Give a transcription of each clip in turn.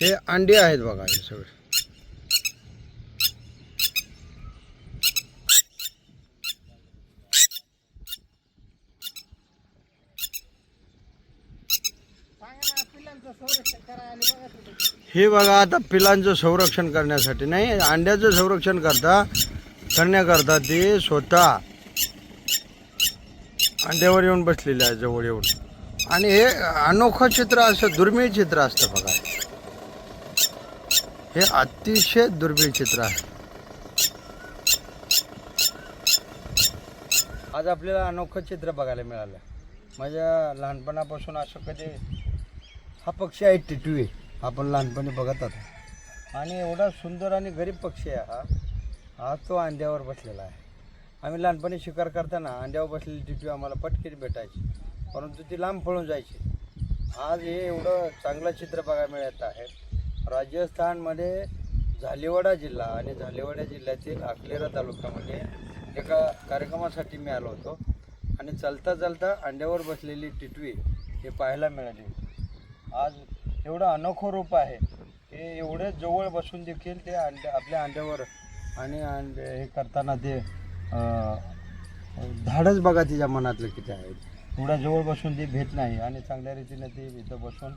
हे अंडे आहेत बघा हे सगळे. हे बघा आता पिलांचं संरक्षण करण्यासाठी. नाही अंड्याचं संरक्षण करता करण्याकरता ते स्वतः अंड्यावर येऊन बसलेले आहे जवळ येऊन. आणि हे अनोखं चित्र असं दुर्मिळ चित्र असतं बघा. हे अतिशय दुर्मिळ चित्र आहे. आज आपल्याला अनोखं चित्र बघायला मिळालं. माझ्या लहानपणापासून असं कधी हा पक्षी आहे टिटवी. आपण लहानपणी बघत आहोत. आणि एवढा सुंदर आणि गरीब पक्षी आहे हा. हा तो अंड्यावर बसलेला आहे. आम्ही लहानपणी शिकार करताना अंड्यावर बसलेली टिटवी आम्हाला पटकीत भेटायची. परंतु ती लांब पळून जायची. आज हे एवढं चांगलं चित्र बघायला मिळत आहे. राजस्थानमध्ये झालेवाडा जिल्हा आणि झालेवाडा जिल्ह्यातील अकलेरा तालुक्यामध्ये एका कार्यक्रमासाठी मी आलो होतो. आणि चालता चालता अंड्यावर बसलेली टिटवी हे पाहायला मिळाली. आज एवढं अनोखं रूप आहे. हे एवढे जवळ बसून देखील ते अंड्या आपल्या अंड्यावर आणि अंडे हे करताना ते धाडच बघा तिच्या मनातलं किती आहे. एवढ्या जवळ बसून ती भेट नाही आणि चांगल्या रीतीने ती इथं बसून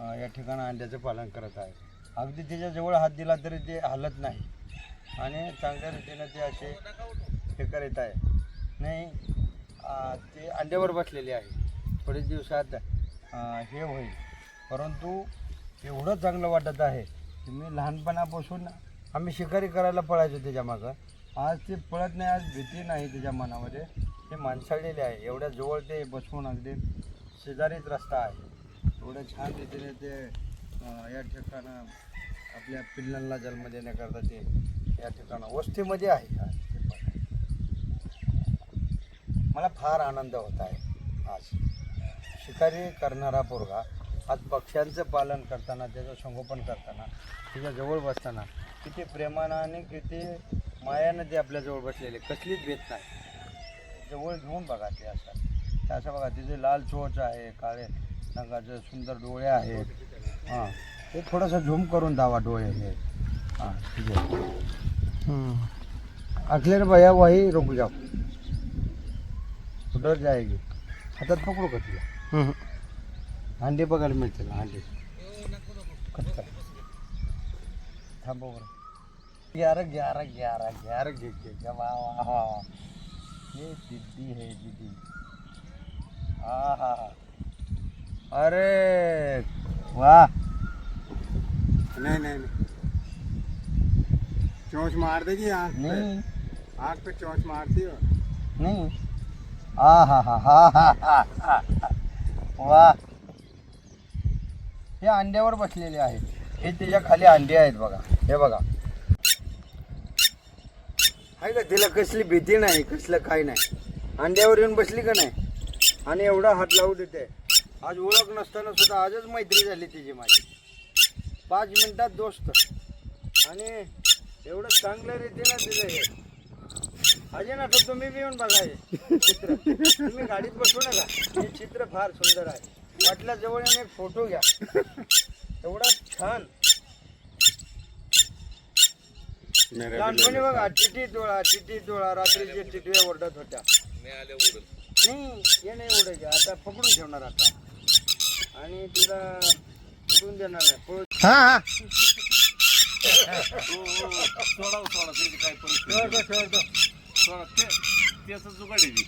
या ठिकाणी अंड्याचं पालन करत आहे. अगदी त्याच्याजवळ हात दिला तरी ते हलत नाही. आणि चांगल्या रीतीनं ते असे हे करीत आहे. नाही ते अंड्यावर बसलेले आहे. थोडे दिवसात हे होईल. परंतु एवढं चांगलं वाटत आहे की मी लहानपणापासून आम्ही शिकारी करायला पळायचो त्याच्यामागं आज ते पळत नाही आज भीती नाही त्याच्या मनामध्ये. ते माणसाळलेले आहे. एवढ्या जवळ ते बसवून अगदी शेजारीच रस्ता आहे. थोडं छान रीतीने ते या ठिकाणं आपल्या पिल्लांना जन्म देण्याकरता ते या ठिकाणं वस्तीमध्ये आहे. आज मला फार आनंद होत आहे आज. शिकारी करणारा पोरगा आज पक्ष्यांचं पालन करताना त्याचं संगोपन करताना तिच्या जवळ बसताना किती प्रेमानं आणि किती मायानं ते आपल्याजवळ बसलेले कसलीच भेट नाही. जवळ घेऊन बघा ते असं. ते असं बघा तिथे लाल चोच आहे काळे रंगाचे सुंदर डोळे आहेत. हाँ ते थोडंसं झूम करून दावा डोळे हे. हाँ ठीक आहे. अखिलेर भैया वही रुक जाओ उधर जाएगी. हातात पकडू का तिला? अंडे बघायला मिळतील अंडे कच्चा. थांबव बरं. ग्यारह ग्यारह ग्यारह ग्यारह घे घे वा वा. ये दीदी है दीदी हा हा हा. अरे वाह नहीं नहीं नहीं. चोंच मार देगी आँख पे नहीं. आँख पे चोंच मारती हो. नहीं. आ हा हा हा हा हा हा वा. हे अंड्यावर बसलेले आहेत. हे त्याच्याखाली अंडे आहेत बघा. हे बघा. आहे का? तिला कसली भीती नाही कसलं काही नाही. अंड्यावर येऊन बसली का नाही? आणि एवढा हात लावू देते. आज ओळख नसताना सुद्धा आजच मैत्री झाली तिची माझी. पाच मिनिटात दोस्त. आणि एवढं चांगल्या रीतीनं तिचं हे. अजय ना तर तुम्ही बी येऊन बघा हे चित्र. तुम्ही गाडीत बसू नका. हे चित्र फार सुंदर आहे. वाटल्या जवळ येऊन एक फोटो घ्या. एवढा छान. लहानपणी बघा चिठी डोळा चिठी डोळा रात्रीचे चिठव्या ओरडत होत्या. नाही हे नाही ओढायचे आता पकडून ठेवणार आता. आणि तिला पकडून देणार नाही पळू. हा. हा सोडा सोडा त्याची काय परिस्थिती सोडा ते त्याच जुगाडी ती.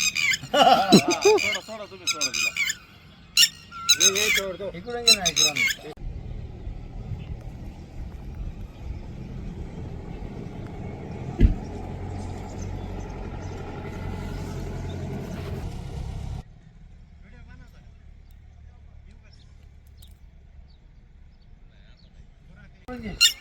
सोडा सोडा तुम्ही सोडा तिला. हे इकडून घे ना इकडून. geç.